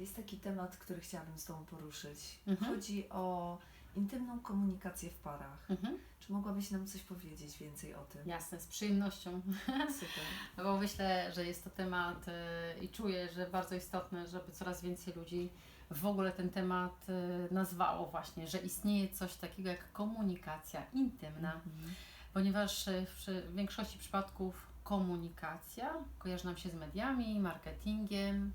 Jest taki temat, który chciałabym z Tobą poruszyć. Mhm. Chodzi o intymną komunikację w parach. Mhm. Czy mogłabyś nam coś powiedzieć więcej o tym? Jasne, z przyjemnością. Super. Bo myślę, że jest to temat y, i czuję, że bardzo istotne, żeby coraz więcej ludzi w ogóle ten temat y, nazwało właśnie, że istnieje coś takiego jak komunikacja intymna, Mhm. ponieważ y, w większości przypadków komunikacja kojarzy nam się z mediami, marketingiem.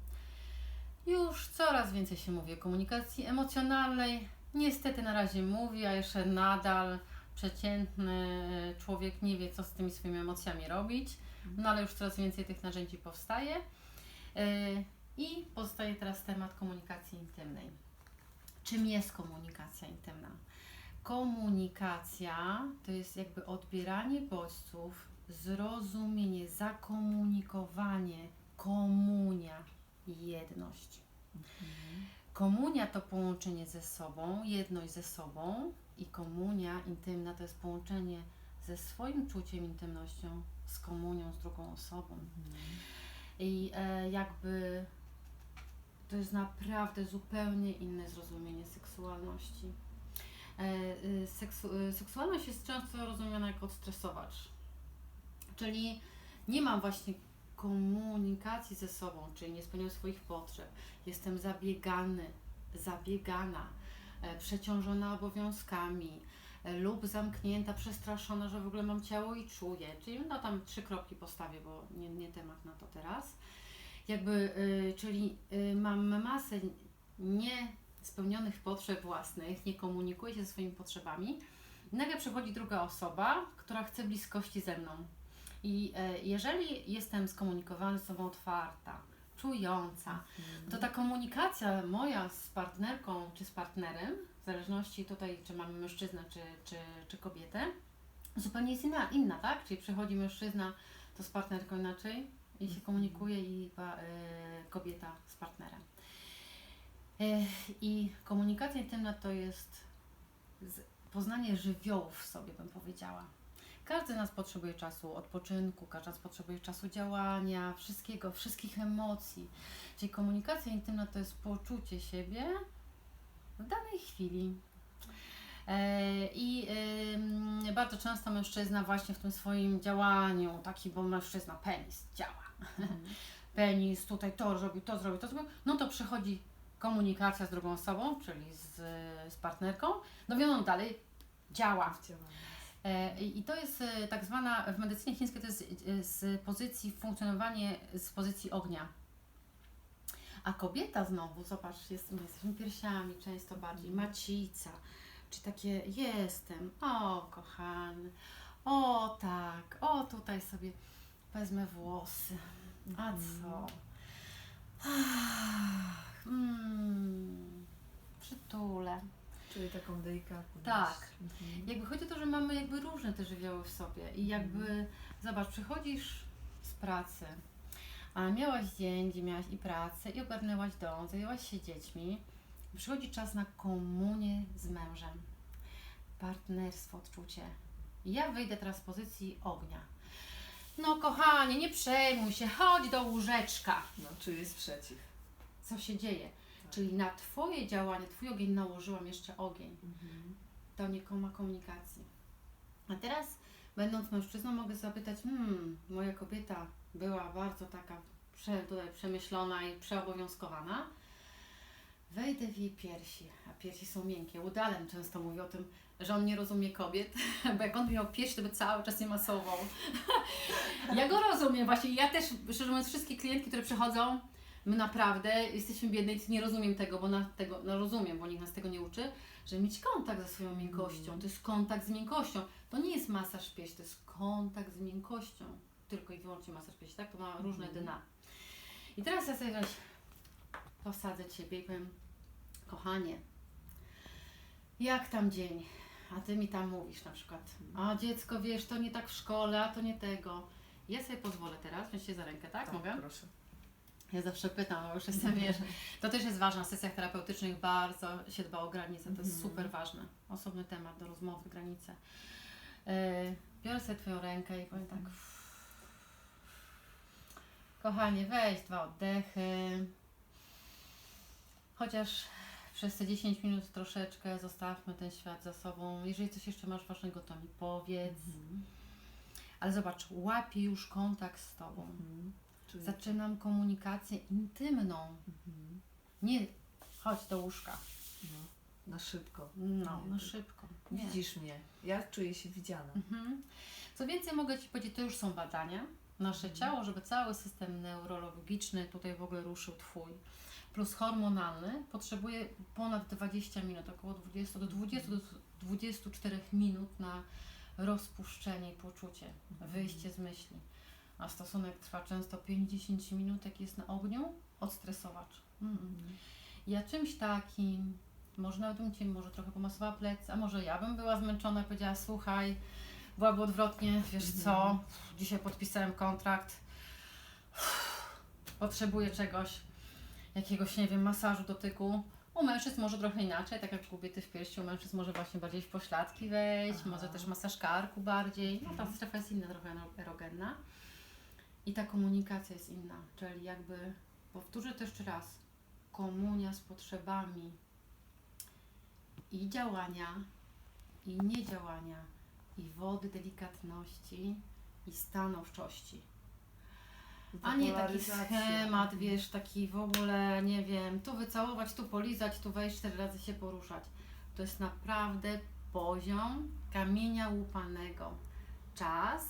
Już coraz więcej się mówi o komunikacji emocjonalnej. Niestety na razie mówi, a jeszcze nadal przeciętny człowiek nie wie, co z tymi swoimi emocjami robić. No ale już coraz więcej tych narzędzi powstaje. Yy, I pozostaje teraz temat komunikacji intymnej. Czym jest komunikacja intymna? Komunikacja to jest jakby odbieranie bodźców, zrozumienie, zakomunikowanie, komunia, jedność. Komunia to połączenie ze sobą, jedność ze sobą i komunia intymna to jest połączenie ze swoim czuciem, intymnością, z komunią z drugą osobą. I e, jakby to jest naprawdę zupełnie inne zrozumienie seksualności. E, y, seksu, y, seksualność jest często rozumiana jako odstresowacz, czyli nie mam właśnie komunikacji ze sobą, czyli nie spełniam swoich potrzeb, jestem zabiegany, zabiegana, e, przeciążona obowiązkami e, lub zamknięta, przestraszona, że w ogóle mam ciało i czuję. Czyli no tam trzy kropki postawię, bo nie, nie temat na to teraz. Jakby, y, czyli mam masę niespełnionych potrzeb własnych, nie komunikuję się ze swoimi potrzebami. Nagle przychodzi druga osoba, która chce bliskości ze mną. I e, jeżeli jestem skomunikowana, sobą otwarta, czująca, to ta komunikacja moja z partnerką czy z partnerem, w zależności tutaj, czy mamy mężczyznę, czy, czy, czy kobietę, zupełnie jest inna, inna, tak? Czyli przychodzi mężczyzna, to z partnerką inaczej i się komunikuje i y, kobieta z partnerem. Y, I komunikacja intymna to jest poznanie żywiołów w sobie, bym powiedziała. Każdy z nas potrzebuje czasu odpoczynku, każdy z nas potrzebuje czasu działania, wszystkiego, wszystkich emocji. Czyli komunikacja intymna to jest poczucie siebie w danej chwili. E, I bardzo często mężczyzna właśnie w tym swoim działaniu, taki, bo mężczyzna penis działa. Penis tutaj to zrobił, to zrobił, to zrobił, no to przychodzi komunikacja z drugą osobą, czyli z, z partnerką, no on dalej działa. Działamy. E, I to jest e, tak zwana, w medycynie chińskiej to jest e, z pozycji funkcjonowanie z pozycji ognia. A kobieta znowu, zobacz, jest, my jesteśmy piersiami często bardziej, macica, czy takie jestem, o kochany, o tak, o tutaj sobie wezmę włosy, a co? Ach, mm, przytulę. Czyli taką delikatność. Tak. Mhm. Jakby chodzi o to, że mamy jakby różne te żywioły w sobie i jakby, zobacz, przychodzisz z pracy, a miałaś dzień, gdzie miałaś i pracę, i ogarnęłaś dom, zajęłaś się dziećmi, przychodzi czas na komunię z mężem, partnerstwo, odczucie. Ja wyjdę teraz z pozycji ognia. No kochanie, nie przejmuj się, chodź do łóżeczka. No, czuję sprzeciw. Co się dzieje? Czyli na Twoje działanie, Twój ogień nałożyłam jeszcze ogień Mhm. to nie komunikacji. A teraz, będąc mężczyzną, mogę zapytać, hmm, moja kobieta była bardzo taka prze, tutaj przemyślona i przeobowiązkowana. Wejdę w jej piersi, a piersi są miękkie. Udalem często mówi o tym, że on nie rozumie kobiet, bo jak on miał piersi, to by cały czas je masował. ja go rozumiem właśnie. Ja też, szczerze mówiąc, wszystkie klientki, które przychodzą, my naprawdę jesteśmy biedne i nie rozumiem tego, bo na tego, no rozumiem, bo nikt nas tego nie uczy, że mieć kontakt ze swoją miękkością. To jest kontakt z miękkością. To nie jest masaż piersi, to jest kontakt z miękkością. Tylko i wyłącznie masaż piersi, tak? To ma różne Mhm. dna. I teraz ja sobie weź, posadzę Ciebie i powiem, kochanie, jak tam dzień? A Ty mi tam mówisz na przykład, a dziecko, wiesz, to nie tak w szkole, a to nie tego. Ja sobie pozwolę teraz wziąć się za rękę, tak? Mogę? Proszę. Ja zawsze pytam, bo już jestem, wiesz, to też jest ważne. W sesjach terapeutycznych bardzo się dba o granice. To jest Mhm. super ważne. Osobny temat do rozmowy, granice. Yy, biorę sobie Twoją rękę i powiem tak. Kochanie, weź dwa oddechy. Chociaż przez te 10 minut troszeczkę zostawmy ten świat za sobą. Jeżeli coś jeszcze masz ważnego, to mi powiedz. Mhm. Ale zobacz, łapię już kontakt z Tobą. Mhm. Czuję. Zaczynam komunikację intymną. Mhm. Nie chodź do łóżka. No, na szybko. No, to- szybko. Nie. Widzisz mnie. Ja czuję się widziana. Mhm. Co więcej, mogę Ci powiedzieć, to już są badania. Nasze Mhm. ciało, żeby cały system neurologiczny tutaj w ogóle ruszył Twój, plus hormonalny, potrzebuje ponad 20 minut, około 20 do 20 do 24 minut na rozpuszczenie i poczucie, Mhm. wyjście z myśli. A stosunek trwa często 5-10 minut, jak jest na ogniu, odstresowacz. Mhm. Mhm. Ja czymś takim, może nawet bym Cię może trochę pomasowała plec, a może ja bym była zmęczona i powiedziała, słuchaj, byłaby odwrotnie, wiesz co, Mhm. dzisiaj podpisałem kontrakt, potrzebuję czegoś, jakiegoś, nie wiem, masażu, dotyku. U mężczyzn może trochę inaczej, tak jak kobiety w piersi, u mężczyzn może właśnie bardziej w pośladki wejść, Aha. może też masaż karku bardziej, no ta Mhm. strefa jest inna, trochę erogenna. I ta komunikacja jest inna, czyli jakby, powtórzę to jeszcze raz, komunia z potrzebami i działania, i niedziałania, i wody delikatności, i stanowczości. A nie taki schemat, wiesz, taki w ogóle, nie wiem, tu wycałować, tu polizać, tu wejść, cztery razy się poruszać. To jest naprawdę poziom kamienia łupanego. Czas,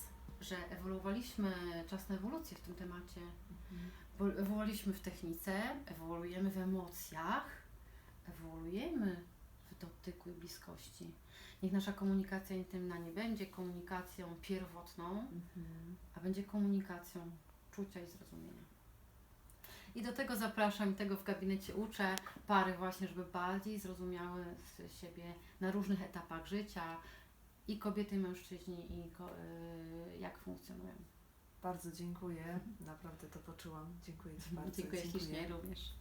że ewoluowaliśmy, czas na ewolucję w tym temacie. Mhm. Bo ewoluowaliśmy w technice, ewoluujemy w emocjach, ewoluujemy w dotyku i bliskości. Niech nasza komunikacja intymna nie będzie komunikacją pierwotną, Mhm. a będzie komunikacją czucia i zrozumienia. I do tego zapraszam, i tego w gabinecie uczę pary właśnie, żeby bardziej zrozumiały siebie na różnych etapach życia i kobiety, i mężczyźni, i ko- y, jak funkcjonują. Bardzo dziękuję. Naprawdę to poczułam. Dziękuję Ci bardzo. Dziękuję ślicznie również.